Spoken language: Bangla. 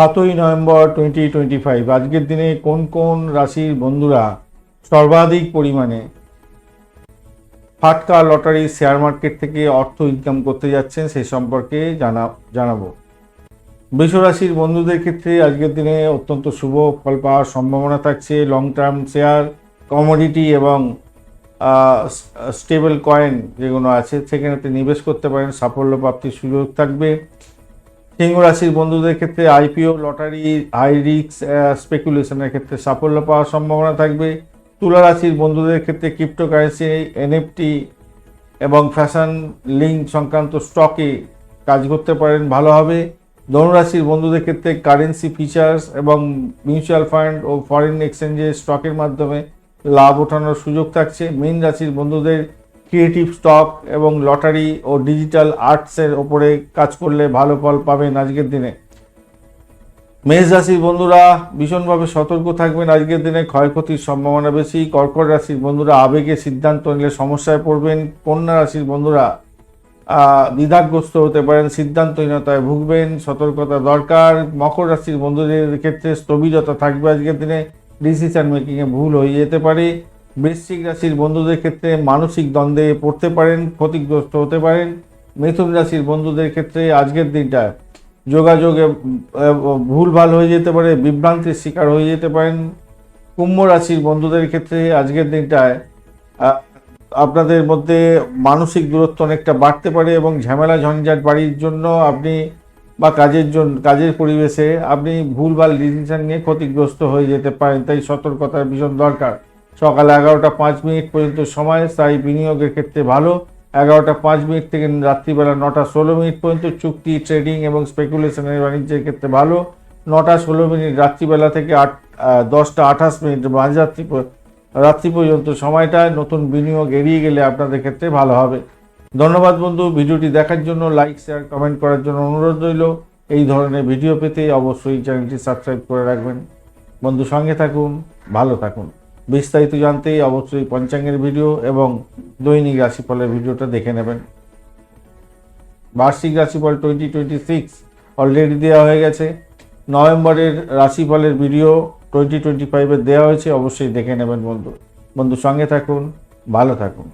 সাতই নভেম্বর টোয়েন্টি টোয়েন্টি ফাইভ আজকের দিনে কোন কোন রাশির বন্ধুরা সর্বাধিক পরিমাণে ফাটকা লটারি শেয়ার মার্কেট থেকে অর্থ ইনকাম করতে যাচ্ছেন সেই সম্পর্কে জানা, জানাব। রাশির বন্ধুদের ক্ষেত্রে আজকের দিনে অত্যন্ত শুভ ফল পাওয়ার সম্ভাবনা থাকছে। লং টার্ম শেয়ার কমোডিটি এবং স্টেবল কয়েন যেগুলো আছে, সেখানেতে নিবেশ করতে পারেন। সাফল্য প্রাপ্তির সুযোগ থাকবে। সিংহ রাশির বন্ধুদের ক্ষেত্রে আইপিও, লটারি হাই রিক্স স্পেকুলেশনের ক্ষেত্রে সাফল্য পাওয়ার সম্ভাবনা থাকবে। তুলা রাশির বন্ধুদের ক্ষেত্রে ক্রিপ্টোকারেন্সি এনএফটি এবং ফ্যাশন লিঙ্ক সংক্রান্ত স্টকে কাজ করতে পারেন, ভালো হবে। ধনুরাশির বন্ধুদের ক্ষেত্রে কারেন্সি ফিচার্স এবং মিউচুয়াল ফান্ড ও ফরেন এক্সচেঞ্জে স্টকের মাধ্যমে লাভ ওঠানোর সুযোগ থাকছে। মীন রাশির বন্ধুদের ক্রিয়েটিভ স্টক এবং লটারি ও ডিজিটাল আর্টসের ওপরে কাজ করলে ভালো ফল পাবেন আজকের দিনে। মেষ রাশির বন্ধুরা, ভীষণভাবে সতর্ক থাকবেন আজকের দিনে, ক্ষয়ক্ষতির সম্ভাবনা বেশি। কর্কট রাশির বন্ধুরা, আবেগে সিদ্ধান্ত নিলে সমস্যায় পড়বেন। কন্যা রাশির বন্ধুরা দ্বিধাগ্রস্ত হতে পারেন, সিদ্ধান্তহীনতায় ভুগবেন, সতর্কতা দরকার। মকর রাশির বন্ধুদের ক্ষেত্রে স্থবিরতা থাকবে আজকের দিনে। ডিসিশন মেকিংয়ে ভুল হয়ে যেতে পারে। বৃশ্চিক রাশির বন্ধুদের ক্ষেত্রে মানসিক দ্বন্দ্বে পড়তে পারেন, ক্ষতিগ্রস্ত হতে পারেন। মিথুন রাশির বন্ধুদের ক্ষেত্রে আজকের দিনটা যোগাযোগে ভুলভাল হয়ে যেতে পারে, বিভ্রান্তির শিকার হয়ে যেতে পারেন। কুম্ভ রাশির বন্ধুদের ক্ষেত্রে আজকের দিনটায় আপনাদের মধ্যে মানসিক দূরত্ব অনেকটা বাড়তে পারে এবং ঝামেলা ঝঞ্ঝাট বাড়ির জন্য আপনি বা কাজের জন্য কাজের পরিবেশে আপনি ভুলভাল ডিসিশন নিয়ে ক্ষতিগ্রস্ত হয়ে যেতে পারেন, তাই সতর্কতার ভীষণ দরকার। সকাল এগারোটা পাঁচ মিনিট পর্যন্ত সময় তাই বিনিয়োগের ক্ষেত্রে ভালো। এগারোটা পাঁচ মিনিট থেকে রাত্রিবেলা নটা ষোলো মিনিট পর্যন্ত চুক্তি, ট্রেডিং এবং স্পেকুলেশনের বাণিজ্যের ক্ষেত্রে ভালো। নটা ষোলো মিনিট রাত্রিবেলা থেকে আট দশটা আঠাশ মিনিট মাঝরাত্রি রাত্রি পর্যন্ত সময়টায় নতুন বিনিয়োগ এড়িয়ে গেলে আপনাদের ক্ষেত্রে ভালো হবে। ধন্যবাদ বন্ধু, ভিডিওটি দেখার জন্য লাইক শেয়ার কমেন্ট করার জন্য অনুরোধ রইল। এই ধরনের ভিডিও পেতে অবশ্যই চ্যানেলটি সাবস্ক্রাইব করে রাখবেন। বন্ধু সঙ্গে থাকুন, ভালো থাকুন। বিস্তারিত জানতে অবশ্যই পঞ্চাঙ্গের ভিডিও এবং দৈনিক রাশিফলের ভিডিওটা দেখে নেবেন। বার্ষিক রাশিফল টোয়েন্টি টোয়েন্টি সিক্স অলরেডি দেওয়া হয়ে গেছে। নভেম্বরের রাশিফলের ভিডিও টোয়েন্টি টোয়েন্টি ফাইভের দেওয়া হয়েছে, অবশ্যই দেখে নেবেন বন্ধু। বন্ধু সঙ্গে থাকুন, ভালো থাকুন।